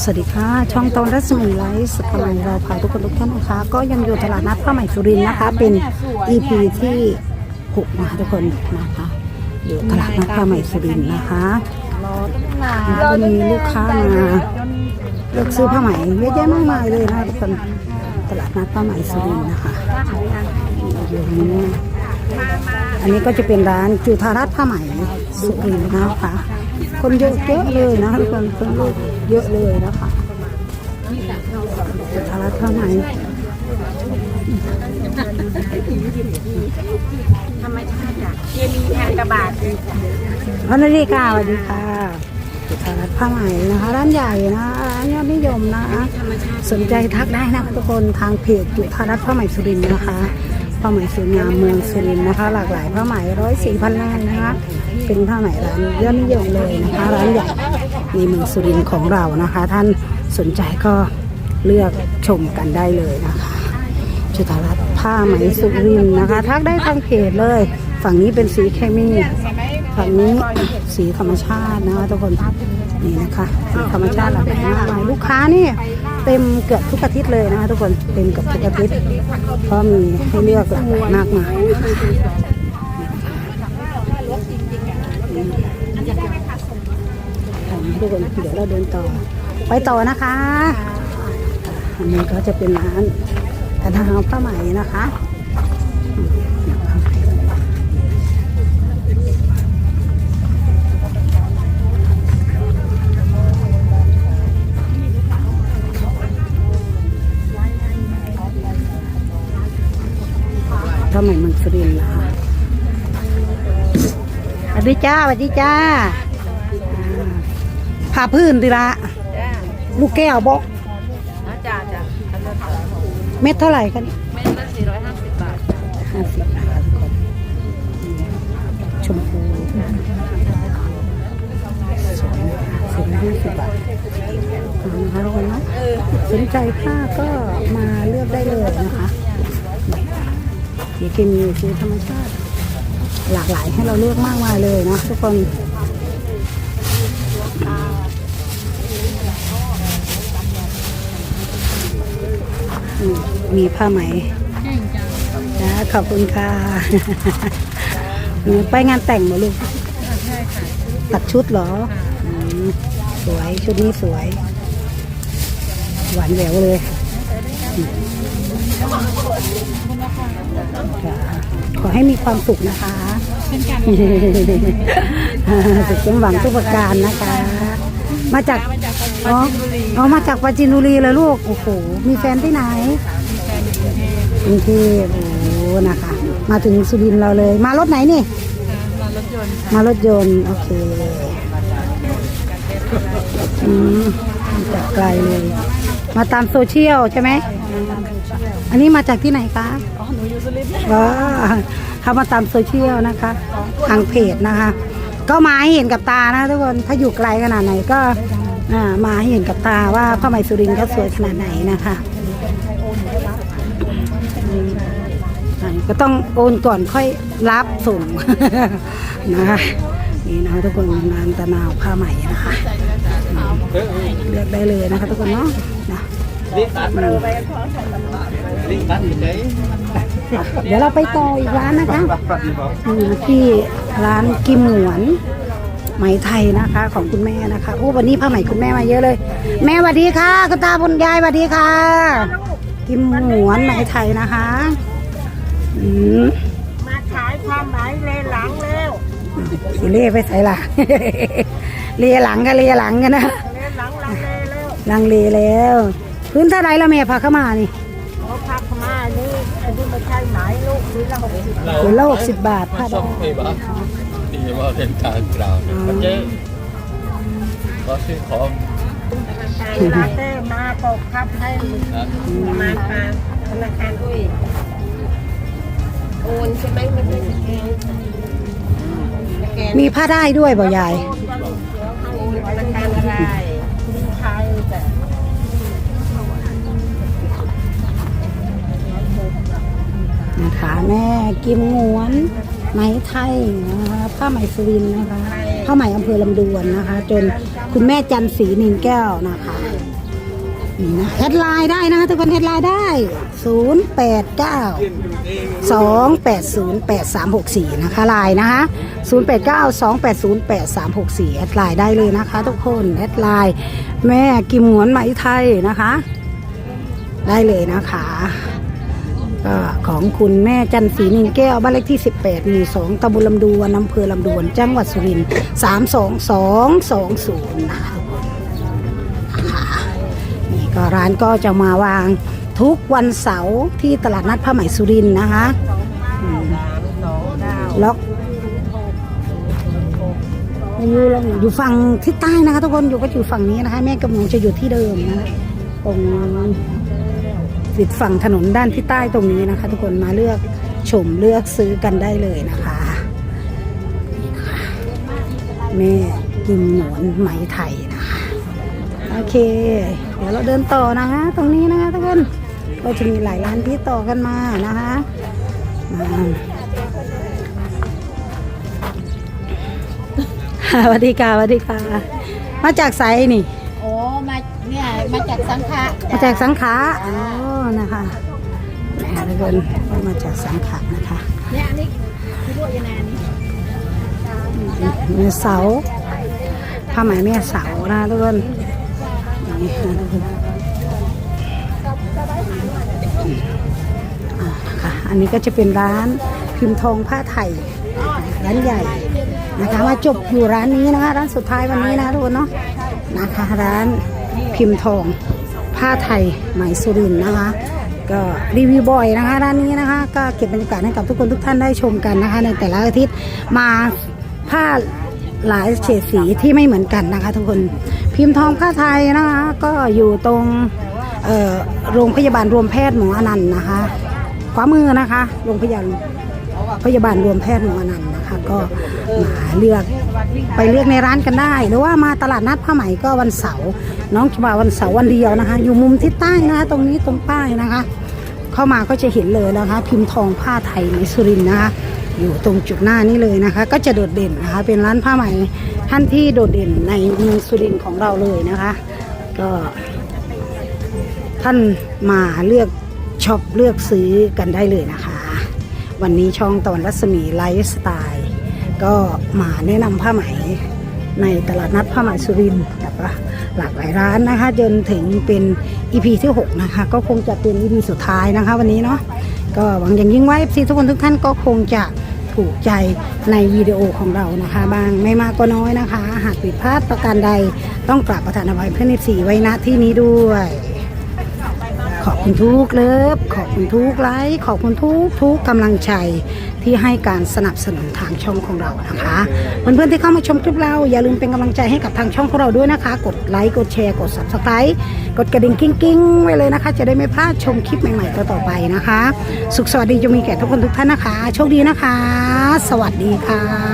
สวัสดีค่ะ ช่องตอนรัศมีไลฟ์สกลังเราพาทุกคนทุกท่านนะคะ ก็ยังอยู่ตลาดนัดผ้าไหมสุรินทร์นะคะ เป็น EP ที่6นะคะทุกคนนะคะอยู่ตลาดนัดผ้าไหมสุรินทร์นะคะรอตั้งนนก็มีลูกค้ามาเลือกซื้อผ้าไหมเยอะแยะมากมายเลยนะคะทุกคนตลาดนัดผ้าไหมสุรินทร์นะคะอยู่นี่อันนี้ก็จะเป็นร้านจุธารัตน์ผ้าไหมสุรินทร์นะคะ คนเยอะเยอะเลยนะคะทุกคนคนเยอะเลยนะคะจุธารัตน์ผ้าไหมธรรมชาติจ้ะเคมีแทนกระบาดพันธิกาสวัสดีค่ะจุธารัตน์ผ้าไหมนะคะ ร้านใหญ่นะร้านยอดนิยมนะสนใจทักได้นะทุกคนทางเพจจุธารัตน์ผ้าไหมสุรินทร์นะคะ ผ้าไหมสวยงามเมืองสุรินทร์นะคะ หลากหลายผ้าไหมร้อยสี่พันล้านนะคะ เป็นผ้าไหมร้านยอดนิยมเลยนะคะ ร้านใหญ่ในเมืองสุรินทร์ของเรานะคะ ท่านสนใจก็เลือกชมกันได้เลยนะคะจุธารัตน์ผ้าไหมสุรินทร์นะคะ ทักได้ทางเพจเลย ฝั่งนี้เป็นสีเคมีฝั่งนี้สีธรรมชาตินะคะทุกคนนี่นะคะสีธรรมชาติหลากหลายมากมายลูกค้านี่ เต็มเกือบทุกอาทิตย์เลยนะคะทุกคนเต็มเกือบทุกอาทิตย์เพราะมีให้เลือกหลากหลายมากมายทุกคนเดี๋ยวเราเดินต่อ ไปต่อนะคะ อันนี้ก็จะเป็นร้านกระทางผ้าใหม่นะคะ ผ้าไหมเมืองสุรินทร์นะคะสวัสดีจ้าสวัสดีจ้าอ่าผ้าพื้นดีละจ้าลูกแก้วบอกจ้าจ้าเม็ดเท่าไหร่กันเม็ดละสี่ร้อยห้าสิบบาทห้าสิบบาททุกคนชมพูสวยนะคะสี่ร้อยห้าสิบบาทเอานะคะทุกคนเนาะสนใจผ้าก็ มีเคมีสีธรรมชาติ หลากหลายให้เราเลือกมากมายเลยนะทุกคนมีผ้าไหมนะขอบคุณค่ะหนูไปงานแต่งมาลูกตัดชุดเหรออสวยชุดนี้สวย หวานแหววเลย ขอให้มีความสุขนะคะสุขสมหวังทุกประการนะคะ มาจากอ๋ออ๋อมาจากปราจีนบุรีเลยลูก โอ้โห มีแฟนที่ไหนกรุงเทพโอ้โหนะคะ มาถึงสุรินทร์เราเลย มารถไหนนี่ มารถยนต์มารถยนต์ โอเคอืมมาจากไกลเลย มาตามโซเชียลใช่ไหม อันนี้มาจากที่ไหนคะอ๋อหนูอยู่สุรินทร์ว้าเขามาตามโซเชียลนะคะ ทางเพจนะคะ ก็มาให้เห็นกับตานะทุกคนถ้าอยู่ไกลขนาดไหนก็มาให้เห็นกับตาว่าผ้าไหมสุรินทร์เขาสวยขนาดไหนนะคะก็ต้องโอนก่อนค่อยรับส่งนะคะนี่นะคะทุกคนงานตะนาวผ้าไหมนะคะเลือกได้เลยนะคะทุกคนเนาะ นะอืมเดี๋ยวเราไปต่ออีกร้านนะคะอยู่ที่ร้านกิมหวนไหมไทยนะคะ ของคุณแม่นะคะโอ้วันนี้ผ้าไหมคุณแม่มาเยอะเลย แม่สวัสดีค่ะคุณตาคุณยายสวัสดีค่ะ กิมหวนไหมไทยนะคะอืมมาขายความหมายเลยหลังเร็วสิเล่ไปใส่ละเลียหลังกันเลียหลังกันนะเร็วหลังหลังเลยเร็วลังเลแล้ว พื้นเท่าไรแล้วแม่พาเข้ามานี่โอ้พักมาอันนี้อันนี้ไม่ใช่ไหมลูกซื้อละหกสิบผืนละหกสิบบาทผ้าดส่องงไปบ้างดีว่าเป็นการกล่าวมันเจ๊ก็ซื้อของลาเต้มาปกครับให้นะประมาณปานธนาคารอุ้ยโอนใช่ไหมไม่ใช่สแกนสแกนมีผ้าได้ด้วยบ่ยายโอนธนาคารอะไร แม่กิมงวน ไหมไทยนะคะผ้าไหมสุรินนะคะผ้าไหมอำเภอลำดวนนะคะ จนคุณแม่จันศรีนินแก้วนะคะนี่นะแอดไลน์ได้นะคะทุกคนแอดไลน์ได้ 0 8 9 2 8 0 8 3 6 4 นะคะไลน์นะคะ 0 8 9 2 8 0 8 3 6 4 แอดไลน์ได้เลยนะคะ ทุกคนแอดไลน์แม่กิมหวนไหมไทยนะคะ ได้เลยนะคะ ก็ของคุณแม่จันศรีนินแก้วบ้านเลขที่ 18 หมู่ 2ตำบลลำดวนอำเภอลำดวน จังหวัดสุรินทร์32220 นะคะทุกคนค่ะนี่ก็ร้านก็จะมาวางทุกวันเสาร์ที่ตลาดนัดผ้าไหมสุรินทร์นะคะอืมล็อกอยู่อยู่ฝั่งทิศใต้นะคะทุกคนอยู่ก็อยู่ฝั่งนี้นะคะ แม่กับหนูจะอยู่ที่เดิมนะตรง ติดฝั่งถนนด้านที่ใต้ตรงนี้นะคะ ทุกคนมาเลือกชมเลือกซื้อกันได้เลยนะคะนี่นะคะแม่กิมหนวนไหมไทยนะคะโอเค เดี๋ยวเราเดินต่อนะคะ ตรงนี้นะคะทุกคนก็จะมีหลายร้านที่ต่อกันมานะคะมาสวัสดีค่ะสวัสดีค่ะ มาจากไซนี่ โอ้ มาเนี่ย มาจากสังขะมาจากสังขะอ๋อ นะคะนะคะทุกคนก็มาจากสังขะนะคะเนี่ยนี่คือพวกยานานนี่แม่เสาผ้าไหมแม่เสานะทุกคนนี่ทุกคนอะอันนี้ก็จะเป็นร้านพิมพ์ทองผ้าไทยร้านใหญ่นะคะมาจบอยู่ร้านนี้นะคะร้านสุดท้ายวันนี้นะทุกคนเนาะนะคะร้านพิมพ์ทอง ผ้าไทยไหมสุรินนะคะ ก็รีวิวบ่อยนะคะร้านนี้นะคะ ก็เก็บบรรยากาศให้กับทุกคนทุกท่านได้ชมกันนะคะ ในแต่ละอาทิตย์มาผ้าหลายเฉดสีที่ไม่เหมือนกันนะคะ ทุกคนพิมพ์ทองผ้าไทยนะคะ ก็อยู่ตรงโรงพยาบาลรวมแพทย์หมออนันต์นะคะขวามือนะคะ โรงพยาบาลพยาบาลรวมแพทย์หมออนันต์ ก็มาเลือกไปเลือกในร้านกันได้ หรือว่ามาตลาดนัดผ้าไหมก็วันเสาร์น้องจะมาวันเสาร์วันเดียวนะคะ อยู่มุมทิศใต้นะคะตรงนี้ตรงป้ายนะคะ เข้ามาก็จะเห็นเลยนะคะ พิมพ์ทองผ้าไทยไหมสุรินทร์นะคะอยู่ตรงจุดหน้านี้เลยนะคะ ก็จะโดดเด่นนะคะ เป็นร้านผ้าไหมท่านที่โดดเด่นในเมืองสุรินทร์ของเราเลยนะคะ ก็ท่านมาเลือกช็อปเลือกซื้อกันได้เลยนะคะ วันนี้ช่องตะวันรัศมีไลฟ์สไตล์ ก็มาแนะนำผ้าไหมในตลาดนัดผ้าไหมสุรินทร์แล้วก็หลากหลายร้านนะคะจนถึงเป็น EP ที่ 6 นะคะ ก็คงจะเป็น EP สุดท้ายนะคะ วันนี้เนาะก็หวังอย่างยิ่งว่า FC ทุกคนทุกท่านก็คงจะถูกใจในวิดีโอของเรานะคะ บางไม่มากก็น้อยนะคะ หากผิดพลาดประการใดต้องกราบประทานอภัยเพื่อน FC ไว้ณที่นี้ด้วย ขอบคุณทุกเลิฟขอบคุณทุกไลค์ขอบคุณทุกทุกกำลังใจ ที่ให้การสนับสนุนทางช่องของเรานะคะเพื่อนๆที่เข้ามาชมคลิปเราอย่าลืมเป็นกำลังใจให้กับทางช่องของเราด้วยนะคะ กดไลค์กดแชร์กด subscribe กดกระดิ่งกิ้งๆไว้เลยนะคะ จะได้ไม่พลาดชมคลิปใหม่ๆต่อๆไปนะคะ สุขสวัสดีจะมีแก่ทุกคนทุกท่านนะคะ โชคดีนะคะ สวัสดีค่ะ